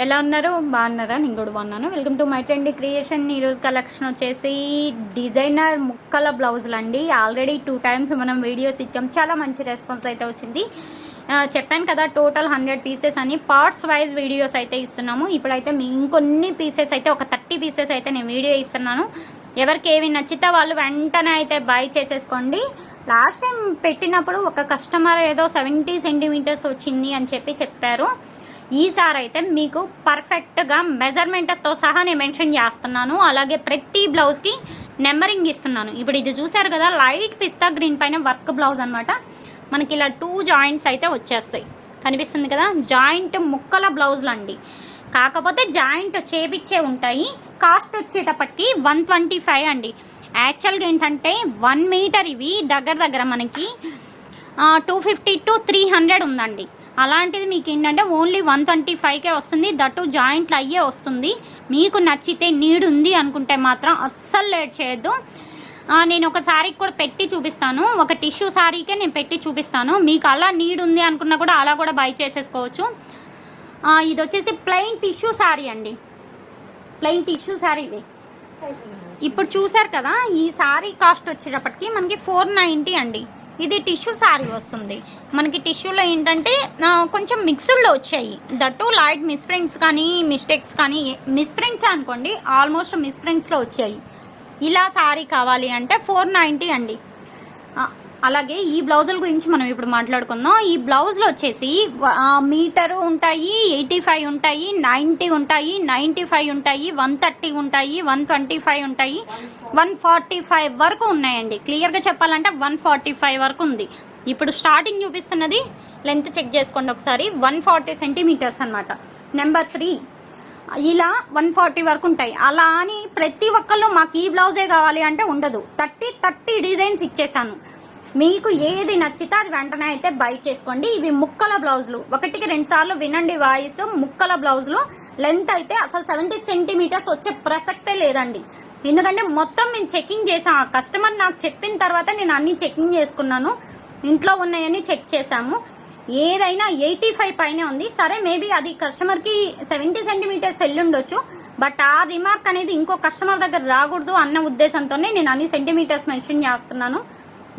ఎలా ఉన్నారు? బాగున్నారా? నేను కూడా బాగున్నాను. Welcome to my trend creation ఈరోజు కలెక్షన్ వచ్చేసి డిజైనర్ ముక్కల బ్లౌజులు అండి. ఆల్రెడీ టూ టైమ్స్ మనం వీడియోస్ ఇచ్చాం. చాలా మంచి రెస్పాన్స్ అయితే వచ్చింది. చెప్పాను కదా టోటల్ హండ్రెడ్ పీసెస్ అని. పార్ట్స్ వైజ్ వీడియోస్ అయితే ఇస్తున్నాము. ఇప్పుడైతే మీ ఇంకొన్ని పీసెస్ అయితే ఒక థర్టీ పీసెస్ అయితే నేను వీడియో ఇస్తున్నాను. ఎవరికి ఏవి నచ్చితే వాళ్ళు వెంటనే అయితే బై చేసేసుకోండి. లాస్ట్ టైం పెట్టినప్పుడు ఒక కస్టమర్ ఏదో సెవెంటీ సెంటీమీటర్స్ వచ్చింది అని చెప్పి చెప్పారు. ఈసారి అయితే మీకు పర్ఫెక్ట్గా మెజర్మెంట్తో సహా నేను మెన్షన్ చేస్తున్నాను. అలాగే ప్రతి బ్లౌజ్కి నెంబరింగ్ ఇస్తున్నాను. ఇప్పుడు ఇది చూసారు కదా లైట్ పిస్తా గ్రీన్ పైన వర్క్ బ్లౌజ్ అనమాట మనకి ఇలా టూ జాయింట్స్ అయితే వచ్చేస్తాయి. కనిపిస్తుంది కదా జాయింట్ ముక్కల బ్లౌజులు అండి కాకపోతే జాయింట్ చేపిచ్చే ఉంటాయి. కాస్ట్ వచ్చేటప్పటికి వన్ ట్వంటీ ఫైవ్ అండి యాక్చువల్గా ఏంటంటే వన్ మీటర్ ఇవి దగ్గర దగ్గర మనకి two fifty to three hundred ఉందండి. అలాంటిది మీకు ఏంటంటే ఓన్లీ వన్ ట్వంటీ ఫైవ్కే వస్తుంది. దట్టు జాయింట్లు అయ్యే వస్తుంది. మీకు నచ్చితే నీడ్ ఉంది అనుకుంటే మాత్రం అస్సలు లేట్ చేయొద్దు. నేను ఒక శారీకి కూడా పెట్టి చూపిస్తాను. ఒక టిష్యూ శారీకే నేను పెట్టి చూపిస్తాను. మీకు అలా నీడ్ ఉంది అనుకున్నా కూడా అలా కూడా బై చేసేసుకోవచ్చు. ఇది వచ్చేసి ప్లెయిన్ టిష్యూ శారీ అండి. ప్లెయిన్ టిష్యూ శారీ ఇది. ఇప్పుడు చూసారు కదా ఈ శారీ కాస్ట్ వచ్చేటప్పటికి మనకి ఫోర్ నైంటీ అండి. ఇది టిష్యూ శారీ వస్తుంది. మనకి టిష్యూలో ఏంటంటే కొంచెం మిక్స్డ్లో వచ్చాయి. దట్టు లైట్ మిస్ప్రింట్స్ కానీ మిస్టేక్స్ కానీ మిస్ప్రింట్స్ అనుకోండి ఆల్మోస్ట్ మిస్ప్రింట్స్లో వచ్చాయి. ఇలా శారీ కావాలి అంటే ఫోర్ నైంటీ అండి. అలాగే ఈ బ్లౌజుల గురించి మనం ఇప్పుడు మాట్లాడుకుందాం. ఈ బ్లౌజులు వచ్చేసి మీటర్ ఉంటాయి ఎయిటీ ఫైవ్ ఉంటాయి నైంటీ ఉంటాయి నైంటీ ఫైవ్ ఉంటాయి వన్ థర్టీ ఉంటాయి వన్ ట్వంటీ ఫైవ్ ఉంటాయి వన్ ఫార్టీ ఫైవ్ వరకు ఉన్నాయండి. క్లియర్గా చెప్పాలంటే వన్ ఫార్టీ ఫైవ్ వరకు ఉంది. ఇప్పుడు స్టార్టింగ్ చూపిస్తున్నది లెంత్ చెక్ చేసుకోండి ఒకసారి. వన్ ఫార్టీ సెంటీమీటర్స్ అనమాట నెంబర్ త్రీ ఇలా వన్ ఫార్టీ వరకు ఉంటాయి. అలా అని ప్రతి ఒక్కళ్ళు మాకు ఈ బ్లౌజే కావాలి అంటే ఉండదు. థర్టీ థర్టీ డిజైన్స్ ఇచ్చేసాను. మీకు ఏది నచ్చితే అది వెంటనే అయితే బై చేసుకోండి. ఇవి ముక్కల బ్లౌజులు. ఒకటికి రెండు సార్లు వినండి వాయిస్. ముక్కల బ్లౌజులు లెంత్ అయితే అసలు సెవెంటీ సెంటీమీటర్స్ వచ్చే ప్రసక్తే లేదండి. ఎందుకంటే మొత్తం నేను చెకింగ్ చేసాం ఆ కస్టమర్ నాకు చెప్పిన తర్వాత నేను అన్ని చెకింగ్ చేసుకున్నాను. ఇంట్లో ఉన్నాయని చెక్ చేశాము. ఏదైనా ఎయిటీ ఫైవ్ పైనే ఉంది. సరే మేబీ అది కస్టమర్కి సెవెంటీ సెంటీమీటర్స్ ఉండొచ్చు బట్ ఆ రిమార్క్ అనేది ఇంకో కస్టమర్ దగ్గర రాకూడదు అన్న ఉద్దేశంతోనే నేను అన్ని సెంటీమీటర్స్ మెన్షన్ చేస్తున్నాను.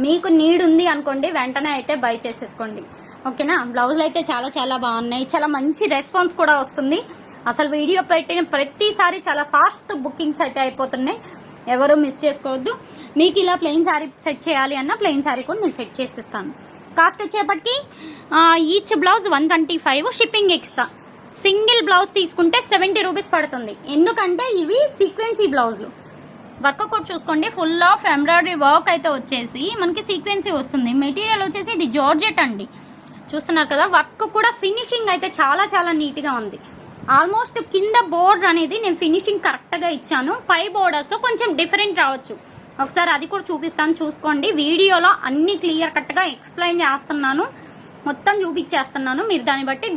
మీకు నీడ్ ఉంది అనుకోండి వెంటనే అయితే బై చేసేసుకోండి. ఓకేనా? బ్లౌజులు అయితే చాలా చాలా బాగున్నాయి. చాలా మంచి రెస్పాన్స్ కూడా వస్తుంది. అసలు వీడియో పెట్టిన ప్రతిసారి చాలా ఫాస్ట్ బుకింగ్స్ అయితే అయిపోతున్నాయి. ఎవరు మిస్ చేసుకోవద్దు. మీకు ఇలా ప్లెయిన్ శారీ సెట్ చేయాలి అన్న ప్లెయిన్ శారీ కూడా నేను సెట్ చేసిస్తాను. కాస్ట్ వచ్చేప్పటికి each blouse one twenty five shipping extra single blouse తీసుకుంటే సెవెంటీ రూపీస్ పడుతుంది. ఎందుకంటే ఇవి సీక్వెన్సీ బ్లౌజులు వర్క్ కూడా చూసుకోండి. ఫుల్ ఆఫ్ ఎంబ్రాయిడరీ వర్క్ అయితే వచ్చేసి మనకి సీక్వెన్సీ వస్తుంది. మెటీరియల్ వచ్చేసి ఇది జార్జెట్ అండి. చూస్తున్నారు కదా వర్క్ కూడా ఫినిషింగ్ అయితే చాలా చాలా నీట్గా ఉంది. ఆల్మోస్ట్ కింద బోర్డర్ అనేది నేను ఫినిషింగ్ కరెక్ట్గా ఇచ్చాను. పై బోర్డర్స్ కొంచెం డిఫరెంట్ రావచ్చు. ఒకసారి అది కూడా చూపిస్తాను చూసుకోండి. వీడియోలో అన్ని క్లియర్ కట్గా ఎక్స్ప్లెయిన్ చేస్తున్నాను. మొత్తం చూపించేస్తున్నాను. మీరు దాన్ని బట్టి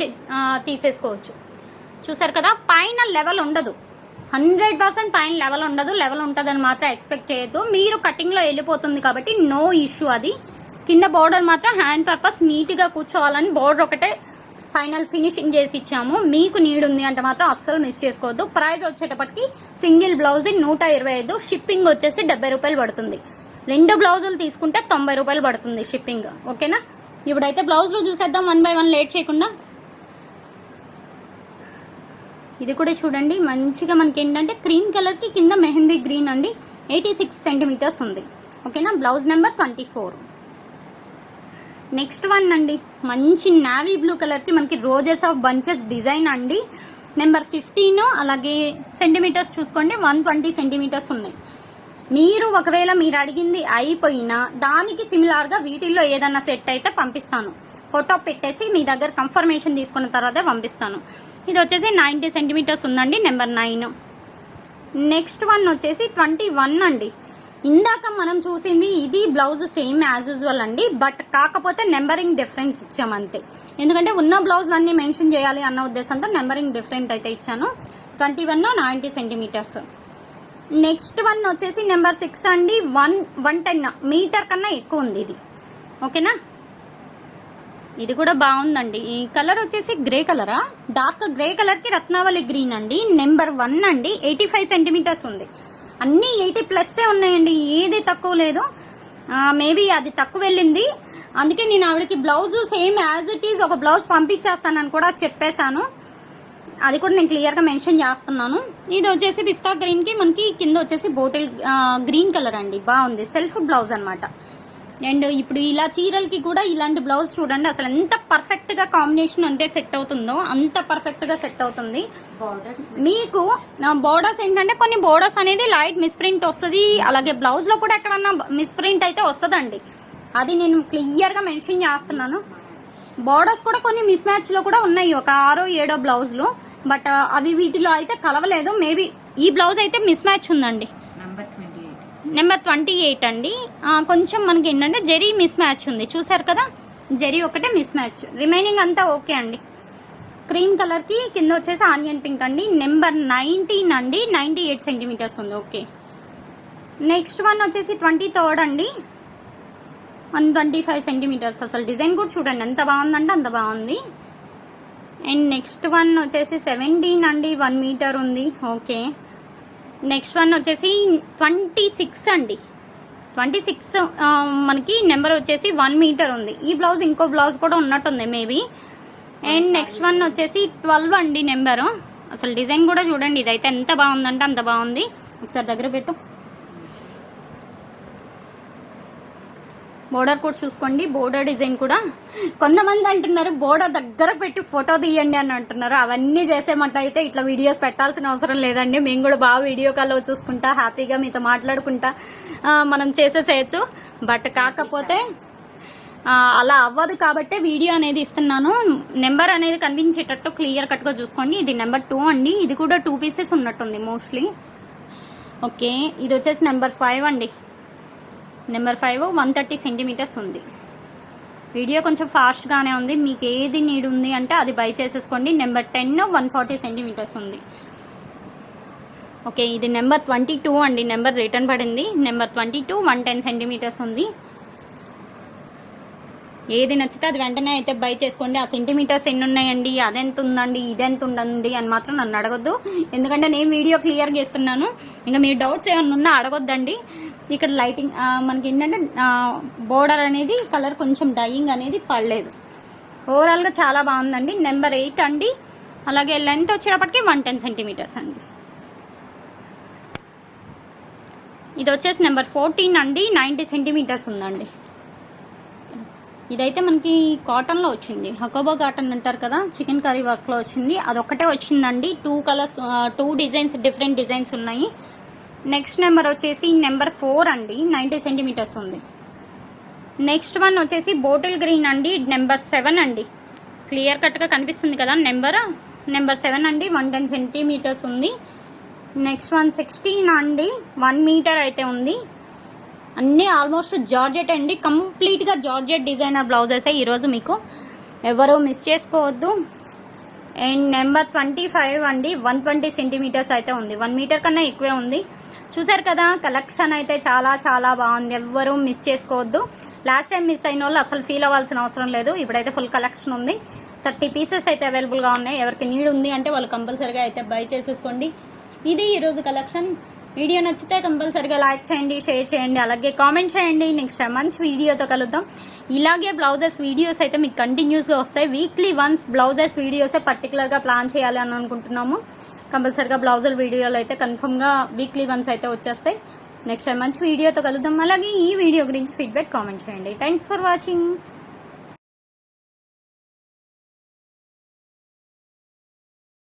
తీసేసుకోవచ్చు. చూసారు కదా పైన లెవెల్ ఉండదు. హండ్రెడ్ పర్సెంట్ పైన లెవెల్ ఉండదు లెవెల్ ఉంటుందని మాత్రం ఎక్స్పెక్ట్ చేయొద్దు. మీరు కటింగ్లో వెళ్ళిపోతుంది కాబట్టి నో ఇష్యూ అది. కింద బోర్డర్ మాత్రం హ్యాండ్ పర్పస్ నీట్గా కూర్చోవాలని బోర్డర్ ఒకటే ఫైనల్ ఫినిషింగ్ చేసి ఇచ్చాము. మీకు నీడ్ ఉంది అంటే మాత్రం అస్సలు మిస్ చేసుకోవద్దు. ప్రైస్ వచ్చేటప్పటికి సింగిల్ బ్లౌజ్ నూట ఇరవై ఐదు షిప్పింగ్ వచ్చేసి డెబ్బై రూపాయలు పడుతుంది. రెండు బ్లౌజులు తీసుకుంటే తొంభై రూపాయలు పడుతుంది షిప్పింగ్. ఓకేనా? ఇప్పుడైతే బ్లౌజ్లు చూసేద్దాం వన్ బై వన్ లేట్ చేయకుండా. ఇది కూడా చూడండి మంచిగా మనకి ఏంటంటే క్రీమ్ కలర్కి కింద మెహందీ గ్రీన్ అండి. ఎయిటీ సిక్స్ సెంటీమీటర్స్ ఉంది. ఓకేనా? Blouse number twenty four. Next one అండి. మంచి నావీ బ్లూ కలర్కి మనకి రోజెస్ ఆఫ్ బంచెస్ డిజైన్ అండి. నెంబర్ ఫిఫ్టీన్ అలాగే సెంటీమీటర్స్ చూసుకోండి వన్ ట్వంటీ సెంటీమీటర్స్ ఉన్నాయి. మీరు ఒకవేళ మీరు అడిగింది అయిపోయినా దానికి సిమిలార్గా వీటిల్లో ఏదన్నా సెట్ అయితే పంపిస్తాను. ఫోటో పెట్టేసి మీ దగ్గర కన్ఫర్మేషన్ తీసుకున్న తర్వాతే పంపిస్తాను. ఇది వచ్చేసి నైంటీ సెంటీమీటర్స్ ఉందండి నెంబర్ నైన్. నెక్స్ట్ వన్ వచ్చేసి ట్వంటీ వన్ అండి. ఇందాక మనం చూసింది ఇది బ్లౌజ్ సేమ్ యాజ్ యూజువల్ అండి బట్ కాకపోతే నెంబరింగ్ డిఫరెన్స్ ఇచ్చామంతే ఎందుకంటే ఉన్న బ్లౌజ్లన్నీ మెన్షన్ చేయాలి అన్న ఉద్దేశంతో నెంబరింగ్ డిఫరెంట్ అయితే ఇచ్చాను. Twenty one ninety centimetres. Next one వచ్చేసి నెంబర్ సిక్స్ అండి వన్ వన్ టెన్ మీటర్ కన్నా ఎక్కువ ఉంది ఇది. ఓకేనా? ఇది కూడా బాగుందండి. ఈ కలర్ వచ్చేసి గ్రే కలరా? డార్క్ గ్రే కలర్కి రత్నావళి గ్రీన్ అండి. నెంబర్ వన్ అండి. ఎయిటీ ఫైవ్ సెంటీమీటర్స్ ఉంది. అన్ని ఎయిటీ ప్లస్సే ఉన్నాయండి. ఏది తక్కువ లేదు. మేబీ అది తక్కువ వెళ్ళింది. అందుకే నేను ఆవిడకి blouse same as it is ఒక బ్లౌజ్ పంపించేస్తానని కూడా చెప్పేశాను. అది కూడా నేను క్లియర్గా మెన్షన్ చేస్తున్నాను. ఇది వచ్చేసి పిస్తా గ్రీన్కి మనకి కింద వచ్చేసి బోటిల్ గ్రీన్ కలర్ అండి. బాగుంది. సెల్ఫ్ బ్లౌజ్ అనమాట అండ్ ఇప్పుడు ఇలా చీరలకి కూడా ఇలాంటి బ్లౌజ్ చూడండి అసలు ఎంత పర్ఫెక్ట్గా కాంబినేషన్ అంటే సెట్ అవుతుందో అంత పర్ఫెక్ట్గా సెట్ అవుతుంది. మీకు బోర్డర్స్ ఏంటంటే కొన్ని బోర్డర్స్ అనేది లైట్ మిస్ప్రింట్ వస్తుంది అలాగే బ్లౌజ్లో కూడా ఎక్కడన్నా మిస్ప్రింట్ అయితే వస్తుందండి. అది నేను క్లియర్గా మెన్షన్ చేస్తున్నాను. బోర్డర్స్ కూడా కొన్ని మిస్ మ్యాచ్లో కూడా ఉన్నాయి ఒక ఆరో ఏడో బ్లౌజ్లు బట్ అవి వీటిలో అయితే కలవలేదు. మేబీ ఈ బ్లౌజ్ అయితే మిస్ మ్యాచ్ ఉందండి. నెంబర్ ట్వంటీ ఎయిట్ అండి కొంచెం మనకి ఏంటంటే జెరీ మిస్ మ్యాచ్ ఉంది. చూసారు కదా? జెరీ ఒకటే మిస్ మ్యాచ్ రిమైనింగ్ అంతా ఓకే అండి. క్రీమ్ కలర్కి కింద వచ్చేసి ఆనియన్ పింక్ అండి. నెంబర్ నైన్టీన్ అండి. నైంటీ ఎయిట్ సెంటీమీటర్స్ ఉంది. ఓకే. నెక్స్ట్ వన్ వచ్చేసి ట్వంటీ థర్డ్ అండి. వన్ ట్వంటీ ఫైవ్ సెంటీమీటర్స్ అసలు డిజైన్ కూడా చూడండి. ఎంత బాగుందంటే అంత బాగుంది. అండ్ నెక్స్ట్ వన్ వచ్చేసి సెవెంటీన్ అండి. వన్ మీటర్ ఉంది. ఓకే. నెక్స్ట్ వన్ వచ్చేసి ట్వంటీ సిక్స్ అండి. ట్వంటీ సిక్స్ మనకి నెంబర్ వచ్చేసి వన్ మీటర్ ఉంది. ఈ బ్లౌజ్ ఇంకో బ్లౌజ్ కూడా ఉన్నట్టుంది మేబీ. అండ్ నెక్స్ట్ వన్ వచ్చేసి ట్వెల్వ్ అండి నెంబరు. అసలు డిజైన్ కూడా చూడండి ఇదైతే ఎంత బాగుందంటే అంత బాగుంది. ఒకసారి దగ్గర పెట్టు. బోర్డర్ కూడా చూసుకోండి. బోర్డర్ డిజైన్ కూడా. కొంతమంది అంటున్నారు బోర్డర్ దగ్గర పెట్టి ఫోటో తీయండి అని అంటున్నారు. అవన్నీ చేసేమంట అయితే ఇట్లా వీడియోస్ పెట్టాల్సిన అవసరం లేదండి. మేము కూడా బాగా వీడియో కాల్లో చూసుకుంటా హ్యాపీగా మీతో మాట్లాడుకుంటా మనం చేసేసేయచ్చు. బట్ కాకపోతే అలా అవ్వదు కాబట్టి వీడియో అనేది ఇస్తున్నాను. నెంబర్ అనేది కనిపించేటట్టు క్లియర్ కట్గా చూసుకోండి. ఇది నెంబర్ టూ అండి. ఇది కూడా టూ పీసెస్ ఉన్నట్టుంది మోస్ట్లీ. ఓకే ఇది వచ్చేసి నెంబర్ ఫైవ్ అండి. Number five one thirty centimetres ఉంది. వీడియో కొంచెం ఫాస్ట్గానే ఉంది. మీకు ఏది నీడ్ ఉంది అంటే అది బై చేసేసుకోండి. Number ten one forty centimetres ఉంది. ఓకే ఇది నెంబర్ ట్వంటీ టూ అండి. నెంబర్ రిటర్న్ పడింది. Number twenty two one ten centimetres ఉంది. ఏది నచ్చితే అది వెంటనే అయితే బై చేసుకోండి. ఆ సెంటీమీటర్స్ ఎన్ని ఉన్నాయండి అదెంత ఉందండి ఇదెంత ఉందండి అని మాత్రం నన్ను అడగొద్దు. ఎందుకంటే నేను వీడియో క్లియర్గా ఇస్తున్నాను ఇంకా మీ డౌట్స్ ఏమైనా ఉన్నా అడగొద్దండి. ఇక్కడ లైటింగ్ మనకి ఏంటంటే బోర్డర్ అనేది కలర్ కొంచెం డయింగ్ అనేది పడలేదు. ఓవరాల్గా చాలా బాగుందండి. నెంబర్ ఎయిట్ అండి. అలాగే లెంత్ వచ్చేటప్పటికి వన్ టెన్ సెంటీమీటర్స్ అండి. ఇది వచ్చేసి నెంబర్ ఫోర్టీన్ అండి. నైంటీ సెంటీమీటర్స్ ఉందండి. ఇదైతే మనకి కాటన్లో వచ్చింది. హకోబా కాటన్ అంటారు కదా చికెన్ కర్రీ వర్క్లో వచ్చింది. అదొక్కటే వచ్చిందండి. Two colours two designs different designs ఉన్నాయి. నెక్స్ట్ నెంబర్ వచ్చేసి నెంబర్ ఫోర్ అండి. నైంటీ సెంటీమీటర్స్ ఉంది. నెక్స్ట్ వన్ వచ్చేసి బోటిల్ గ్రీన్ అండి. నెంబర్ సెవెన్ అండి. క్లియర్ కట్గా కనిపిస్తుంది కదా నెంబర్ నెంబర్ సెవెన్ అండి. వన్ టెన్ సెంటీమీటర్స్ ఉంది. నెక్స్ట్ వన్ సిక్స్టీన్ అండి. వన్ మీటర్ అయితే ఉంది. అన్నీ ఆల్మోస్ట్ జార్జెట్ అండి. కంప్లీట్గా జార్జెట్ డిజైనర్ బ్లౌజెస్ ఈరోజు మీకు. ఎవరు మిస్ చేసుకోవద్దు. అండ్ నెంబర్ ట్వంటీ ఫైవ్ అండి. వన్ ట్వంటీ సెంటీమీటర్స్ అయితే ఉంది. వన్ మీటర్ కన్నా ఎక్కువే ఉంది. చూసారు కదా కలెక్షన్ అయితే చాలా చాలా బాగుంది. ఎవ్వరూ మిస్ చేసుకోవద్దు. లాస్ట్ టైం మిస్ అయిన వాళ్ళు అసలు ఫీల్ అవ్వాల్సిన అవసరం లేదు. ఇప్పుడైతే ఫుల్ కలెక్షన్ ఉంది. థర్టీ పీసెస్ అయితే అవైలబుల్గా ఉన్నాయి. ఎవరికి నీడ్ ఉంది అంటే వాళ్ళు కంపల్సరీగా అయితే బై చేసేసుకోండి. ఇది ఈరోజు కలెక్షన్ వీడియో నచ్చితే కంపల్సరీగా లైక్ చేయండి షేర్ చేయండి అలాగే కామెంట్ చేయండి. నెక్స్ట్ మంచి వీడియోతో కలుద్దాం. ఇలాగే బ్లౌజెస్ వీడియోస్ అయితే మీకు కంటిన్యూస్గా వస్తాయి. వీక్లీ వన్స్ బ్లౌజెస్ వీడియోసే పర్టికులర్గా ప్లాన్ చేయాలి అని అనుకుంటున్నాము. కంపల్సరీగా బ్లౌజుల వీడియోలు అయితే కన్ఫర్మ్గా వీక్లీ వన్స్ అయితే వచ్చేస్తాయి. నెక్స్ట్ టైం మంచి వీడియోతో కలుద్దాం. అలాగే ఈ వీడియో గురించి ఫీడ్బ్యాక్ కామెంట్ చేయండి. Thanks for watching